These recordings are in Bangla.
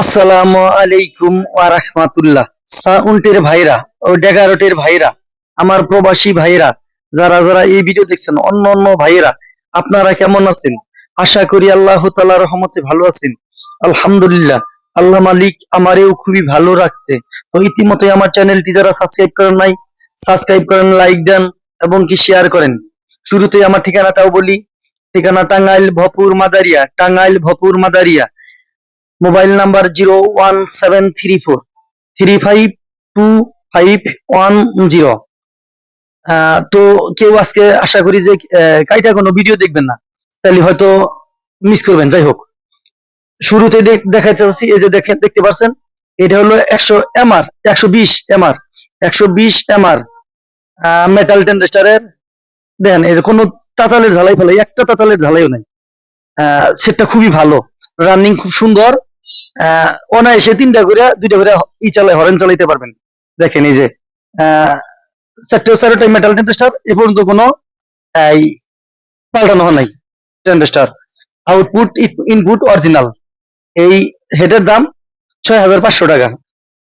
আসসালামু আলাইকুম রাহমাতুল্লাহ। সাউন্টের ভাইরা ও ডেগারোটের ভাইরা, আমার প্রবাসী ভাইরা, যারা যারা এই ভিডিও দেখছেন, অন্য অন্য ভাইরা আপনারা কেমন আছেন? আশা করি আল্লাহ তাআলার রহমতে ভালো আছেন। আলহামদুলিল্লাহ, আল্লাহ মালিক আমারেও খুবই ভালো রাখছে। তো ইতিমধ্যে আমার চ্যানেলটি যারা সাবস্ক্রাইব করেন নাই, সাবস্ক্রাইব করেন, লাইক দেন এবং কি শেয়ার করেন। শুরুতে আমার ঠিকানাটাও বলি, ঠিকানা Tangail Bhopur Madaria, Tangail Bhopur Madaria. Mobile number zero one seven three four, three five two five one zero. তো কেউ আজকে আশা করি যে কাইটা কোনো ভিডিও দেখবেন না, তাহলে হয়তো মিস করবেন, যাই হোক। শুরুতে দেখ- দেখাতে চাচ্ছি, এই যে দেখেন দেখতে পাচ্ছেন এটা হলো একশো এমআর, একশো বিশ এমআর, একশো বিশ এমআর মেটাল টেন্ডেস্টারের দেখেন, এই যে কোনো তাতালের ঝালাই ফেলাই, একটা তাতালের ঝালাইও নাই। সেটটা খুবই ভালো রানিং খুব সুন্দর। অনায়াসে তিনটা করে, দুইটা করে ই চালাই হরেন চালাইতে পারবেন। দেখেন এই যে চারটে মেটাল টেন্ডেস্টার এ পর্যন্ত কোনো এই পাল্টানো হয় নাই টেন্ডেস্টার আউটপুট ইনপুট অরিজিনাল এই হেডের দাম ছয় হাজার পাঁচশো টাকা।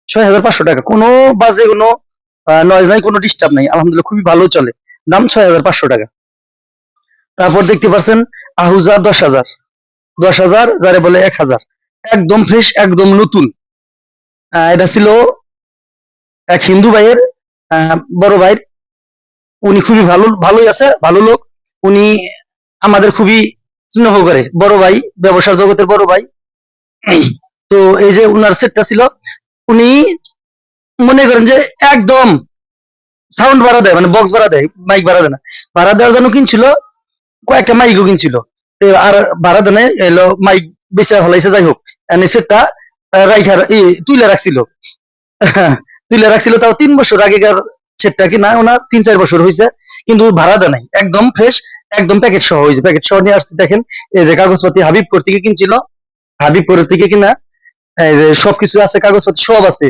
ছয় হাজার পাঁচশো টাকা। কোনো বাজে কোনো নয়েজ নাই, কোনো ডিস্টার্ব নাই। আলহামদুলিল্লাহ খুবই ভালো চলে। দাম ছয় হাজার পাঁচশো টাকা। তারপর দেখতে পাচ্ছেন, আহুজা দশ হাজার। দশ হাজার, যারে বলে এক হাজার। একদম ফ্রেশ একদম নতুন। এটা ছিল এক হিন্দু ভাইয়ের বড় ভাইয়ের। উনি খুবই ভালো, ভালোই আছে, ভালো লোক। উনি আমাদের খুবই স্নেহ করে, বড় ভাই, ব্যবসার জগতের বড় ভাই। তো এই যে উনার সেটটা ছিল, উনি মনে করেন যে একদম সাউন্ড ভাড়া দেয় মানে বক্স ভাড়া দেয় মাইক ভাড়া দেয় না। ভাড়া দেওয়ার জন্য কিনছিল, কয়েকটা মাইকও কিনছিল। আর ভাড়া দেনে এলো মাইক বেচা ফেলাইছে, যাই হোক। সেটটা রাইখা তুলে রাখছিল। তুলে রাখছিল তাও তিন বছর আগেকার সেটটা কি না, ওনার তিন চার বছর হয়েছে কিন্তু ভাড়া দেয় নাই। একদম ফ্রেশ একদম প্যাকেট সহ হয়েছে প্যাকেট সহ নিয়ে আসতে দেখেন, এই যে কাগজপাতি হাবিবপুর থেকে কিনছিল হাবিবপুর থেকে কিনা, এই যে সবকিছু আছে, কাগজপাতি সব আছে।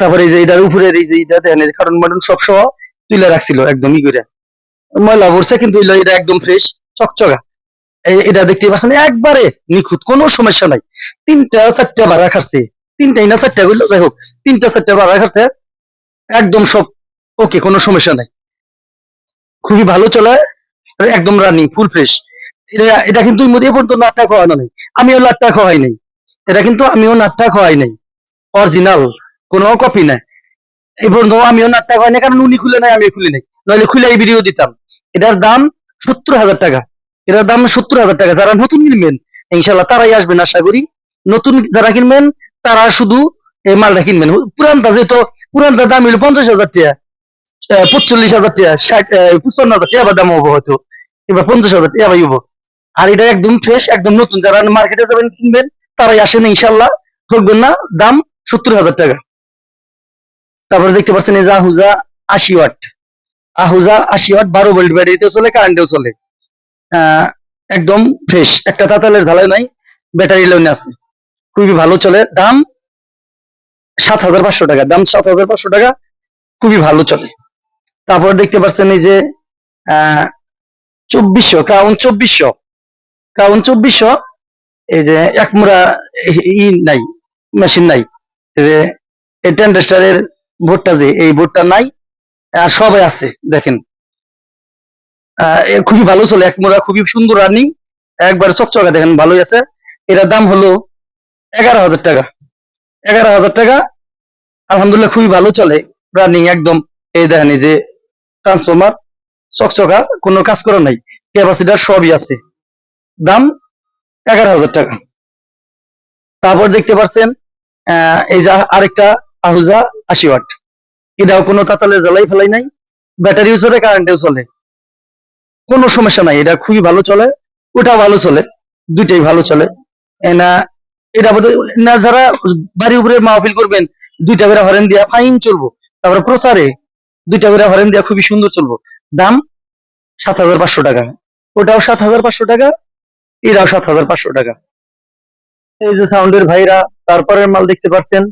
তারপরে এই যে এটার উপরের এই যে এটা দেখেন কারণ মাটন সব সহ তুলে রাখছিল একদমই করে ময়লা ভরছে, কিন্তু এটা একদম ফ্রেশ চকচকা। এটা দেখতে পাচ্ছেন, একবারে নিখুঁত, কোনো সমস্যা নাই। তিনটা, চারটা ভাড়া খাচ্ছে তিনটাই না, চারটা করল যাই হোক, তিনটা, চারটা ভাড়া খাচ্ছে একদম সব ওকে, কোনো সমস্যা নাই। খুবই ভালো চলে একদম রানিং ফুল ফ্রেশ এটা কিন্তু এ পর্যন্ত নাটটা খাওয়ানো নেই আমিও লাটটা খাওয়াই নাই। এটা কিন্তু আমিও নাটটা খাওয়াই নাই। অরিজিনাল কোনো কপি নাই। এই পর্যন্ত আমিও নাটটা খাওয়াই নাই, কারণ উনি খুলে নাই আমি খুলে নাই। নইলে খুলে এই ভিডিও দিতাম। এটার দাম সত্তর হাজার টাকা। এটার দাম সত্তর হাজার টাকা। যারা নতুন কিনবেন ইনশাল্লাহ তারাই আসবেন আশা করি। নতুন যারা কিনবেন, তারা শুধু এই মালটা কিনবেন। পুরানটা যেহেতু, পুরানটার দাম হলো পঞ্চাশ হাজার টাকা পঁচল্লিশ হাজার টাকা, ষাট পঁচপান্ন হাজার টাকা দাম হব হয়তো। এবার পঞ্চাশ হাজার টাকা হব আর এটা একদম ফ্রেশ একদম নতুন। যারা মার্কেটে যাবেন, কিনবেন, তারাই আসেন ইনশাল্লাহ ঠকবেন না, দাম সত্তর হাজার টাকা। তারপরে দেখতে পাচ্ছেন এই যে আহুজা আশি ওয়াট। আহুজা আশি ওয়াট, বারো ভোল্ট ব্যাটারিতেও চলে কারেন্টেও চলে। একদম ফ্রেশ একটা তাতালের ঝালাই নাই ব্যাটারি লোনে আছে। খুবই ভালো চলে। দাম সাত হাজার পাঁচশো টাকা। দাম সাত হাজার পাঁচশো টাকা, খুবই ভালো চলে। তারপর দেখতে পাচ্ছেন এই যে চব্বিশশো ক্রাউন চব্বিশশো। ক্রাউন চব্বিশশো, এই যে একমুরা ই নাই মেশিন নাই। এই যে, এই বোর্ডটা যে, এই বোর্ডটা নাই, আর সবাই আছে, দেখেন। খুবই ভালো চলে একমুরা খুবই সুন্দর রানিং একবার চকচকা দেখেন, ভালোই আছে। এটার দাম হলো এগারো হাজার টাকা। এগারো হাজার টাকা, আলহামদুলিল্লাহ খুবই ভালো চলে রানিং একদম। এই দেখেন যে ট্রান্সফরমার চকচকা, কোনো কাজ করা নাই। ক্যাপাসিটার সবই আছে। দাম এগারো হাজার টাকা। তারপর দেখতে পাচ্ছেন এই যে আরেকটা আহুজা আশি ওয়াট। এটাও কোনো তাতালে জ্বালাই ফেলাই নাই। ব্যাটারিও চলে কারেন্টেও চলে। কোনো সমস্যা নাই, এটা খুবই ভালো চলে, ওটাও ভালো চলে, দুইটাই ভালো চলে। এনা, এটা বোধহয় না যারা বাড়ি উপরে মাহফিল করবেন, দুইটা বেড়া হরেন দিয়া ফাইন চলবো। তারপরে প্রচারে দুইটা বেড়া হরেন দিয়া খুবই সুন্দর চলবো। দাম সাত হাজার পাঁচশো টাকা, ওটাও সাত হাজার পাঁচশো টাকা এরাও সাত হাজার পাঁচশো টাকা। এই যে সাউন্ডের ভাইরা, তারপরের মাল দেখতে পাচ্ছেন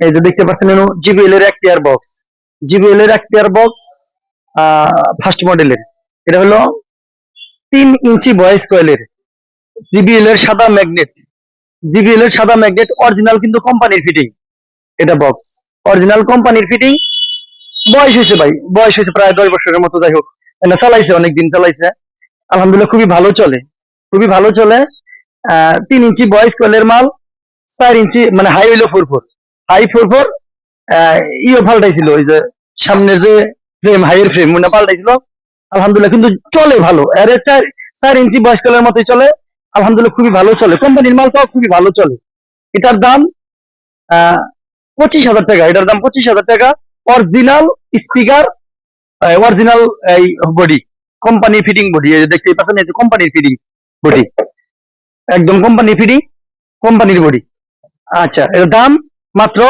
এই যে দেখতে পাচ্ছেন জিবিএল এর এক পেয়ার বক্স জিবিএল এর এক পেয়ার বক্স ফার্স্ট মডেলের এটা হলো তিন ইঞ্চি ভয়েস কয়েলের জিবিএল এর সাদা ম্যাগনেট জিবিএল এর সাদা ম্যাগনেট অরিজিনাল কিন্তু কোম্পানির ফিটিং এটা বক্স অরিজিনাল কোম্পানির ফিটিং বয়স হয়েছে ভাই, বয়স হয়েছে প্রায় দশ বছরের মতো, যাই হোক। এটা চালাইছে, অনেকদিন চালাইছে। আলহামদুলিল্লাহ খুবই ভালো চলে। খুবই ভালো চলে। তিন ইঞ্চি বয়স কয়েলের মাল, চার ইঞ্চি মানে হাই হইল four four high four four ইয়ে পাল্টাইছিল, ওই যে সামনের যে ফ্রেম হাইয়ের ফ্রেম মানে পাল্টাইছিল। আলহামদুলিল্লাহ, কিন্তু চলে ভালো। আরে চার চার ইঞ্চি বয়স কয়েলের মতোই চলে। আলহামদুলিল্লাহ খুবই ভালো চলে। কোম্পানির মালটাও খুবই ভালো চলে। এটার দাম পঁচিশ হাজার টাকা। এটার দাম পঁচিশ হাজার টাকা। অরিজিনাল স্পিকার অরিজিনাল এই বডি। Company fitting body. দেখতেই পাচ্ছেন, এই যে কোম্পানির ফিটিং বডি। একদম কোম্পানি ফিটিং, কোম্পানির বডি। আচ্ছা এর দাম মাত্র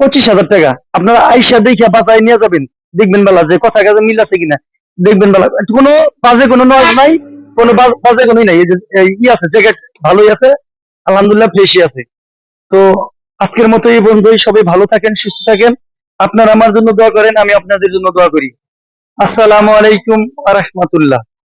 পঁচিশ হাজার টাকা। আপনারা আইসা দেখে বাজায় নিয়ে যাবেন। দেখবেন বেলা যে কথা কাজে মিল আছে কিনা। দেখবেন বেলা কোনো বাজে কোনো নয় নাই, কোনো বাজে কোনো নাই। এই যে ই আছে জ্যাকেট ভালোই আছে, আলহামদুলিল্লাহ ফ্রেশই আছে। তো আজকের মতো এই বন্ধুই সবাই ভালো থাকেন, সুস্থ থাকেন। আপনারা আমার জন্য দোয়া করেন, আমি আপনাদের জন্য দোয়া করি। আসসালামু আলাইকুম আ রহমতুল্লাহ।